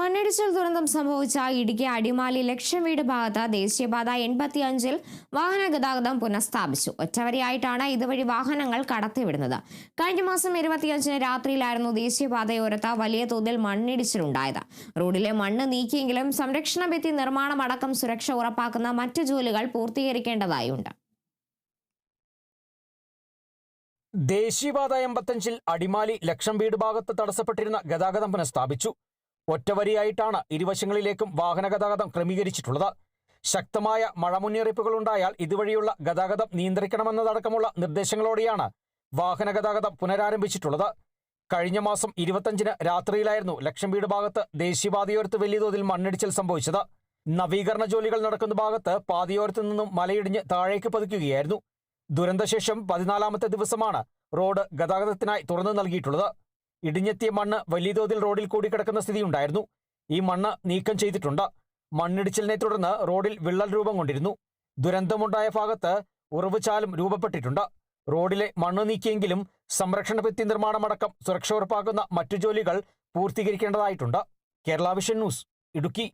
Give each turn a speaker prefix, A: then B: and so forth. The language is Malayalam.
A: മണ്ണിടിച്ചിൽ ദുരന്തം സംഭവിച്ച ഇടുക്കി അടിമാലി ലക്ഷം വീട് ഭാഗത്ത് ദേശീയപാത എൺപത്തിയഞ്ചിൽ വാഹന ഗതാഗതം പുനഃസ്ഥാപിച്ചു. ഒറ്റവരിയായിട്ടാണ് ഇതുവഴി വാഹനങ്ങൾ കടത്തിവിടുന്നത്. കഴിഞ്ഞ മാസം ഇരുപത്തിയഞ്ചിന് രാത്രിയിലായിരുന്നു ദേശീയപാതയോരത്ത് വലിയ തോതിൽ മണ്ണിടിച്ചിലുണ്ടായത്. റോഡിലെ മണ്ണ് നീക്കിയെങ്കിലും സംരക്ഷണ ഭിത്തി നിർമ്മാണമടക്കം സുരക്ഷ ഉറപ്പാക്കുന്ന മറ്റ് ജോലികൾ പൂർത്തീകരിക്കേണ്ടതായുണ്ട്.
B: ദേശീയപാത എൺപത്തഞ്ചിൽ അടിമാലി ലക്ഷം വീട് ഭാഗത്ത് തടസ്സപ്പെട്ടിരുന്ന ഗതാഗതം പുനഃസ്ഥാപിച്ചു. ഒറ്റവരിയായിട്ടാണ് ഇരുവശങ്ങളിലേക്കും വാഹന ഗതാഗതം ക്രമീകരിച്ചിട്ടുള്ളത്. ശക്തമായ മഴ മുന്നറിയിപ്പുകൾ ഉണ്ടായാൽ ഇതുവഴിയുള്ള ഗതാഗതം നിയന്ത്രിക്കണമെന്നതടക്കമുള്ള നിർദ്ദേശങ്ങളോടെയാണ് വാഹന ഗതാഗതം പുനരാരംഭിച്ചിട്ടുള്ളത്. കഴിഞ്ഞ മാസം ഇരുപത്തഞ്ചിന് രാത്രിയിലായിരുന്നു ലക്ഷംവീട് ഭാഗത്ത് ദേശീയപാതയോരത്ത് വലിയ തോതിൽ മണ്ണിടിച്ചിൽ സംഭവിച്ചത്. നവീകരണ ജോലികൾ നടക്കുന്ന ഭാഗത്ത് പാതയോരത്ത് നിന്നും മലയിടിഞ്ഞ് താഴേക്ക് പതിക്കുകയായിരുന്നു. ദുരന്തശേഷം പതിനാലാമത്തെ ദിവസമാണ് റോഡ് ഗതാഗതത്തിനായി തുറന്നു നൽകിയിട്ടുള്ളത്. ഇടിഞ്ഞെത്തിയ മണ്ണ് വലിയ തോതിൽ റോഡിൽ കൂടി കിടക്കുന്ന സ്ഥിതിയുണ്ടായിരുന്നു. ഈ മണ്ണ് നീക്കം ചെയ്തിട്ടുണ്ട്. മണ്ണിടിച്ചിലിനെ തുടർന്ന് റോഡിൽ വിള്ളൽ രൂപം കൊണ്ടിരുന്നു. ദുരന്തമുണ്ടായ ഭാഗത്ത് ഉറവുചാലും രൂപപ്പെട്ടിട്ടുണ്ട്. റോഡിലെ മണ്ണ് നീക്കിയെങ്കിലും സംരക്ഷണ ഭിത്തി നിർമ്മാണമടക്കം സുരക്ഷ ഉറപ്പാക്കുന്ന മറ്റു ജോലികൾ പൂർത്തീകരിക്കേണ്ടതായിട്ടുണ്ട്. Kerala vision news Idukki.